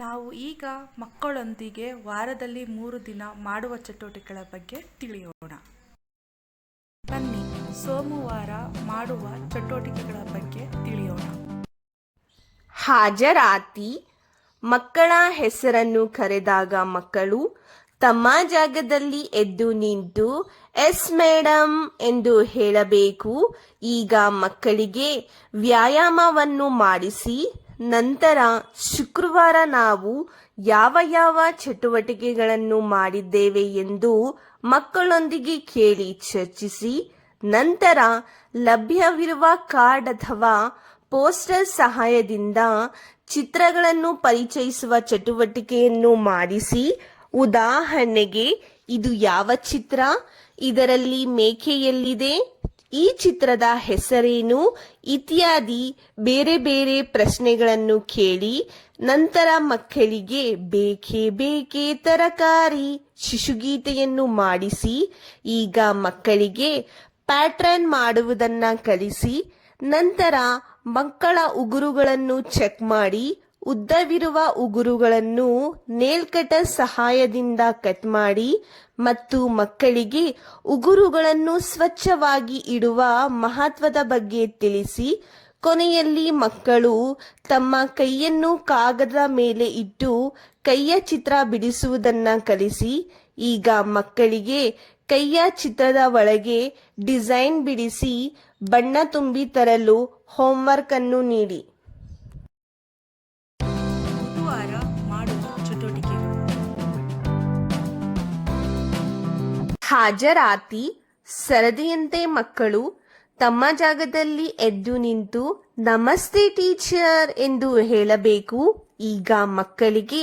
ನಾವು ಈಗ ಮಕ್ಕಳೊಂದಿಗೆ ವಾರದಲ್ಲಿ ಮೂರು ದಿನ ಮಾಡುವ ಚಟುವಟಿಕೆಗಳ ಬಗ್ಗೆ ತಿಳಿಯೋಣ. ಬನ್ನಿ, ಸೋಮವಾರ ಮಾಡುವ ಚಟುವಟಿಕೆಗಳ ಬಗ್ಗೆ ತಿಳಿಯೋಣ. ಹಾಜರಾತಿ. ಮಕ್ಕಳ ಹೆಸರನ್ನು ಕರೆದಾಗ ಮಕ್ಕಳು, ತಮ್ಮ ಜಾಗದಲ್ಲಿ ಎದ್ದು ನಿಂತು, ಎಸ್ ಮೇಡಮ್ ಎಂದು ಹೇಳಬೇಕು. ಈಗ ಮಕ್ಕಳಿಗೆ ವ್ಯಾಯಾಮವನ್ನು ಮಾಡಿಸಿ ನಂತರ ಶುಕ್ರವಾರ ನಾವು ಯಾವ ಯಾವ ಚಟುವಟಿಕೆಗಳನ್ನು ಮಾಡಿದ್ದೇವೆ ಎಂದು ಮಕ್ಕಳೊಂದಿಗೆ ಕೇಳಿ ಚರ್ಚಿಸಿ, ನಂತರ ಲಭ್ಯವಿರುವ ಕಾರ್ಡ್ ಅಥವಾ ಪೋಸ್ಟರ್ ಸಹಾಯದಿಂದ ಚಿತ್ರಗಳನ್ನು ಪರಿಚಯಿಸುವ ಚಟುವಟಿಕೆಯನ್ನು ಮಾಡಿಸಿ, ಉದಾಹರಣೆಗೆ ಇದು ಯಾವ ಚಿತ್ರ, ಇದರಲ್ಲಿ ಮೇಕೆ ಎಲ್ಲಿದೆ ಈ ಚಿತ್ರದ ಹೆಸರೇನು ಇತ್ಯಾದಿ ಬೇರೆ ಬೇರೆ ಪ್ರಶ್ನೆಗಳನ್ನು ಕೇಳಿ ನಂತರ ಮಕ್ಕಳಿಗೆ ಬೇಕೇ ಬೇಕೇ ತರಕಾರಿ ಶಿಶುಗೀತೆಯನ್ನು ಮಾಡಿಸಿ, ಈಗ ಮಕ್ಕಳಿಗೆ ಪ್ಯಾಟ್ರನ್ ಮಾಡುವುದನ್ನ ಕಲಿಸಿ, ನಂತರ ಮಕ್ಕಳ ಉಗುರುಗಳನ್ನು ಚೆಕ್ ಮಾಡಿ ಉದ್ದವಿರುವ ಉಗುರುಗಳನ್ನು ನೇಲ್ಕಟ ಸಹಾಯದಿಂದ ಕಟ್ ಮಾಡಿ ಮತ್ತು ಮಕ್ಕಳಿಗೆ ಉಗುರುಗಳನ್ನು ಸ್ವಚ್ಛವಾಗಿ ಇಡುವ ಮಹತ್ವದ ಬಗ್ಗೆ ತಿಳಿಸಿ, ಕೊನೆಯಲ್ಲಿ ಮಕ್ಕಳು ತಮ್ಮ ಕೈಯನ್ನು ಕಾಗದ ಮೇಲೆ ಇಟ್ಟು ಕೈಯ ಚಿತ್ರ ಬಿಡಿಸುವುದನ್ನ ಕಲಿಸಿ, ಈಗ ಮಕ್ಕಳಿಗೆ ಕೈಯ ಚಿತ್ರದ ಒಳಗೆ ಡಿಸೈನ್ ಬಿಡಿಸಿ ಬಣ್ಣ ತುಂಬಿ ತರಲು ಹೋಮ್ವರ್ಕ್ ಅನ್ನು ನೀಡಿ. ಹಾಜರಾತಿ ಸರದಿಯಂತೆ ಮಕ್ಕಳು ತಮ್ಮ ಜಾಗದಲ್ಲಿ ಎದ್ದು ನಿಂತು, ನಮಸ್ತೆ ಟೀಚರ್ ಎಂದು ಹೇಳಬೇಕು. ಈಗ ಮಕ್ಕಳಿಗೆ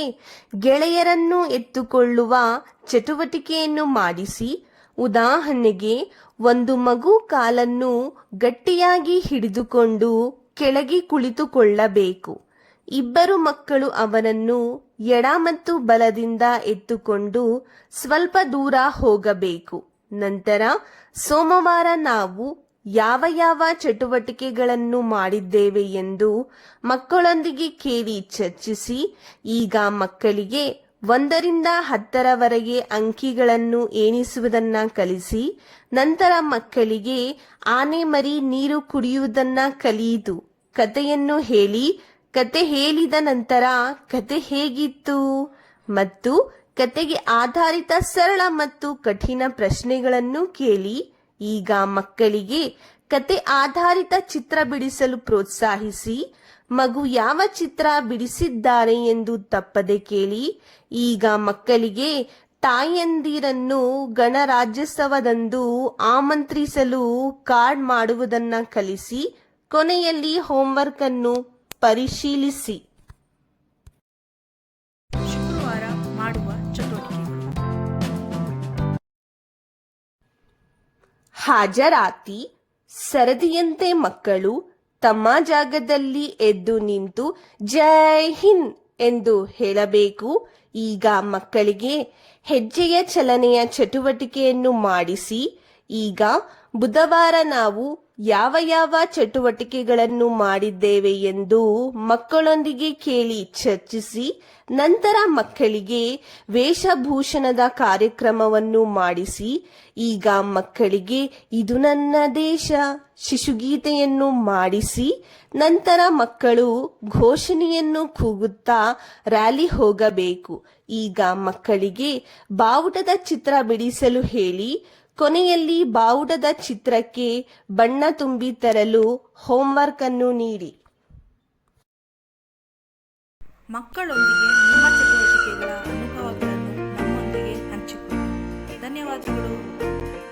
ಗೆಳೆಯರನ್ನು ಎತ್ತುಕೊಳ್ಳುವ ಚಟುವಟಿಕೆಯನ್ನು ಮಾಡಿಸಿ, ಉದಾಹರಣೆಗೆ, ಒಂದು ಮಗು ಕಾಲನ್ನು ಗಟ್ಟಿಯಾಗಿ ಹಿಡಿದುಕೊಂಡು ಕೆಳಗೆ ಕುಳಿತುಕೊಳ್ಳಬೇಕು. ಇಬ್ಬರು ಮಕ್ಕಳು ಅವನನ್ನು ಎಡ ಮತ್ತು ಬಲದಿಂದ ಎತ್ತುಕೊಂಡು ಸ್ವಲ್ಪ ದೂರ ಹೋಗಬೇಕು. ನಂತರ ಸೋಮವಾರ ನಾವು ಯಾವ ಯಾವ ಚಟುವಟಿಕೆಗಳನ್ನು ಮಾಡಿದ್ದೇವೆ ಎಂದು ಮಕ್ಕಳೊಂದಿಗೆ ಕೇಳಿ ಚರ್ಚಿಸಿ, ಈಗ ಮಕ್ಕಳಿಗೆ ಒಂದರಿಂದ ಹತ್ತರವರೆಗೆ ಅಂಕಿಗಳನ್ನು ಎಣಿಸುವುದನ್ನ ಕಲಿಸಿ, ನಂತರ ಮಕ್ಕಳಿಗೆ ಆನೆ ಮರಿ ನೀರು ಕುಡಿಯುವುದನ್ನ ಕಲಿಯಿತು. ಕಥೆಯನ್ನು ಹೇಳಿ ಕತೆ ಹೇಳಿದ ನಂತರ ಕತೆ ಹೇಗಿತ್ತು? ಮತ್ತು ಕತೆಗೆ ಆಧಾರಿತ ಸರಳ ಮತ್ತು ಕಠಿಣ ಪ್ರಶ್ನೆಗಳನ್ನು ಕೇಳಿ. ಈಗ ಮಕ್ಕಳಿಗೆ ಕತೆ ಆಧಾರಿತ ಚಿತ್ರ ಬಿಡಿಸಲು ಪ್ರೋತ್ಸಾಹಿಸಿ. ಮಗು ಯಾವ ಚಿತ್ರ ಬಿಡಿಸಿದ್ದಾರೆ ಎಂದು ತಪ್ಪದೆ ಕೇಳಿ. ಈಗ ಮಕ್ಕಳಿಗೆ ತಾಯಂದಿರನ್ನು ಗಣರಾಜ್ಯೋತ್ಸವದಂದು ಆಮಂತ್ರಿಸಲು ಕಾರ್ಡ್ ಮಾಡುವುದನ್ನ ಕಲಿಸಿ. ಕೊನೆಯಲ್ಲಿ ಹೋಮ್ವರ್ಕ್ ಅನ್ನು ಪರಿಶೀಲಿಸಿ. ಶುಕ್ರವಾರ ಮಾಡುವ ಚಟುವಟಿಕೆಗಳು. ಹಾಜರಾತಿ ಸರದಿಯಂತೆ ಮಕ್ಕಳು ತಮ್ಮ ಜಾಗದಲ್ಲಿ ಎದ್ದು ನಿಂತು ಜೈ ಹಿಂದ್ ಎಂದು ಹೇಳಬೇಕು. ಈಗ ಮಕ್ಕಳಿಗೆ ಹೆಜ್ಜೆಯ ಚಲನೆಯ ಚಟುವಟಿಕೆಯನ್ನು ಮಾಡಿಸಿ. ಈಗ ಬುಧವಾರ ನಾವು ಯಾವ ಯಾವ ಚಟುವಟಿಕೆಗಳನ್ನು ಮಾಡಿದ್ದೇವೆ ಎಂದು ಮಕ್ಕಳೊಂದಿಗೆ ಕೇಳಿ ಚರ್ಚಿಸಿ ನಂತರ ಮಕ್ಕಳಿಗೆ ವೇಷಭೂಷಣದ ಕಾರ್ಯಕ್ರಮವನ್ನು ಮಾಡಿಸಿ, ಈಗ ಮಕ್ಕಳಿಗೆ ಇದು ನನ್ನ ದೇಶ ಶಿಶುಗೀತೆಯನ್ನು ಮಾಡಿಸಿ, ನಂತರ ಮಕ್ಕಳು ಘೋಷಣೆಯನ್ನು ಕೂಗುತ್ತಾ ರ್ಯಾಲಿ ಹೋಗಬೇಕು. ಈಗ ಮಕ್ಕಳಿಗೆ ಬಾವುಟದ ಚಿತ್ರ ಬಿಡಿಸಲು ಹೇಳಿ ಕೊನೆಯಲ್ಲಿ ಬಾವುಟದ ಚಿತ್ರಕ್ಕೆ ಬಣ್ಣ ತುಂಬಿ ತರಲು ಹೋಮ್ವರ್ಕ್ ಅನ್ನು ನೀಡಿ. ಮಕ್ಕಳೊಂದಿಗೆ ನಿಮ್ಮ ಚಟುವಟಿಕೆಗಳ ಅನುಭವಗಳನ್ನು ನಮ್ಮೊಂದಿಗೆ ಹಂಚಿಕೊಳ್ಳಿ. ಧನ್ಯವಾದಗಳು.